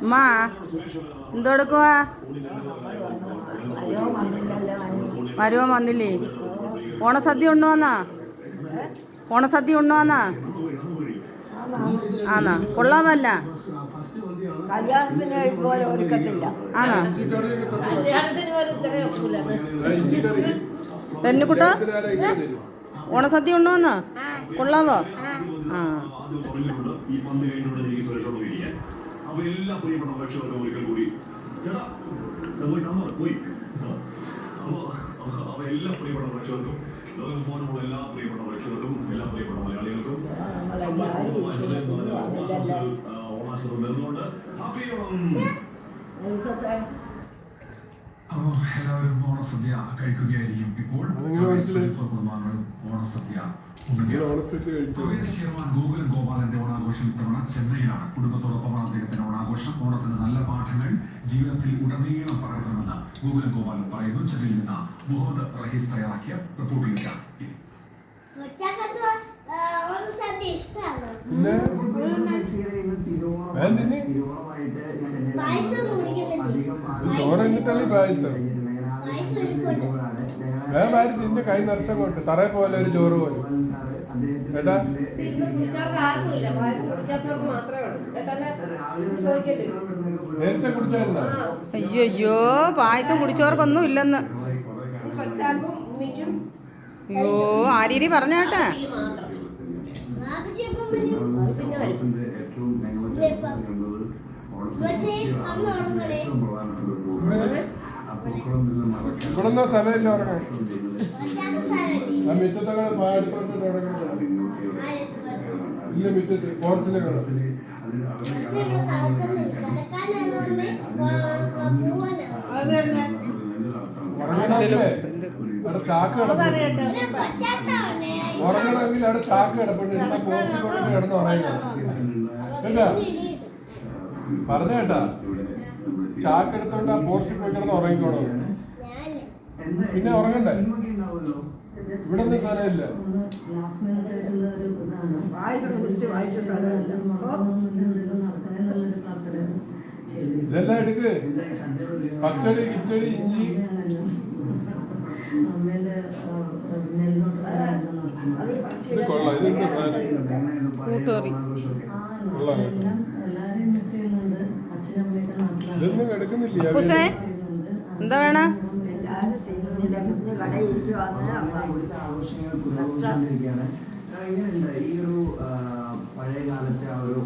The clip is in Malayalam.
അമ്മ എന്തെടുക്കുവാ മരുവൻ വന്നില്ലേ? ഓണസദ്യ ഉണ്ണുവന്നാ? ഓണസദ്യ ഉണ്ണുവന്നാ? ആന്നാ. കൊള്ളാമല്ല. ഒക്കില്ലെന്ന് പെണ്ണുകുട്ട ഓണസദ്യ ഉണ്ണുവന്നാ? കൊള്ളാമോ ആ. അപ്പൊ എല്ലാ പ്രിയപ്പെട്ട പ്രേക്ഷകർക്കും ഒരിക്കൽ കൂടി. ചേട്ടാ പോയി സാമ്പാർ പോയി. അപ്പൊ അപ്പൊ എല്ലാ പ്രിയപ്പെട്ട പ്രേക്ഷകർക്കും ലോകം പോലുള്ള എല്ലാ പ്രിയപ്പെട്ട പ്രേക്ഷകർക്കും എല്ലാ പ്രിയപ്പെട്ട മലയാളികൾക്കും ഓണാശംസകൾ നേർന്നുകൊണ്ട് ഹാപ്പി അപ്പോൾ എല്ലാവരും ഓണസദ്യ കഴിക്കുകയായിരിക്കും ഇപ്പോൾ? കുടുംബാംഗങ്ങൾ ഓണസദ്യ ചെയർമാൻ ഗോകുലൻ ഗോപാലന്റെ ഓണാഘോഷം ഇത്തവണ ചെന്നൈയിലാണ് കുടുംബത്തോടൊപ്പമാണ് അദ്ദേഹത്തിന്റെ ഓണാഘോഷം ഓണത്തിന് നല്ല പാഠങ്ങൾ ജീവിതത്തിൽ ഉടനീളം പകർത്തണമെന്ന് ഗോകുലൻ ഗോപാലൻ പറയുന്നു ചെന്നൈയിൽ നിന്ന് മുഹമ്മദ് റഹീസ് തയ്യാറാക്കിയ റിപ്പോർട്ടിലേക്ക് ഇഷ്ടമാണ് പിന്നെ വേണ്ടിനി പായസം കുടിക്കുന്നില്ലേ ഇരിപ്പുണ്ട് വേറെ മാരി കൈ നിറച്ചങ്ങോട്ട്. തറ പോലെ ഒരു ചോറ് പോലെ. കേട്ടാ നേരത്തെ കുടിച്ചായിരുന്നോ? അയ്യോ അയ്യോ പായസം കുടിച്ചവർക്കൊന്നും ഇല്ലെന്ന്. അയ്യോ ആരീരി പറഞ്ഞാട്ടെ ഏറ്റവും ഇവിടുന്ന് സ്ഥലമില്ല ഉറങ്ങാൻ ആ മിറ്റത്തൊക്കെ പാടിത്തോട്ട് പത്ത് ഇല്ല മിറ്റത്ത് പോർച്ചിലെ കാണാം ഉറങ്ങണമല്ലേ? അവിടെ ചാക്ക് കിടപ്പുണ്ട്. ഉറങ്ങണമെങ്കിൽ അവിടെ ചാക്ക് കിടപ്പുണ്ട്. ഇവിടെ പോർച്ചിൽ കിടന്ന് ഉറങ്ങണം കേട്ടാ? പറഞ്ഞ കേട്ടാ? ചാക്ക് എടുത്തോണ്ട് ആ പോർച്ചിൽ പോയി കിടന്ന് ഉറങ്ങിക്കോണം ഞാനല്ലേ പിന്നെ ഉറങ്ങണ്ടേ? ഇവിടെ വായിച്ച സ്ഥലമില്ല? ഇതെല്ലാം എടുക്ക്. പച്ചടി കിച്ചടി ഇഞ്ചി. സാർ എങ്ങനെയുണ്ട് ഈ ഒരു പഴയ കാലത്തെ ആ ഒരു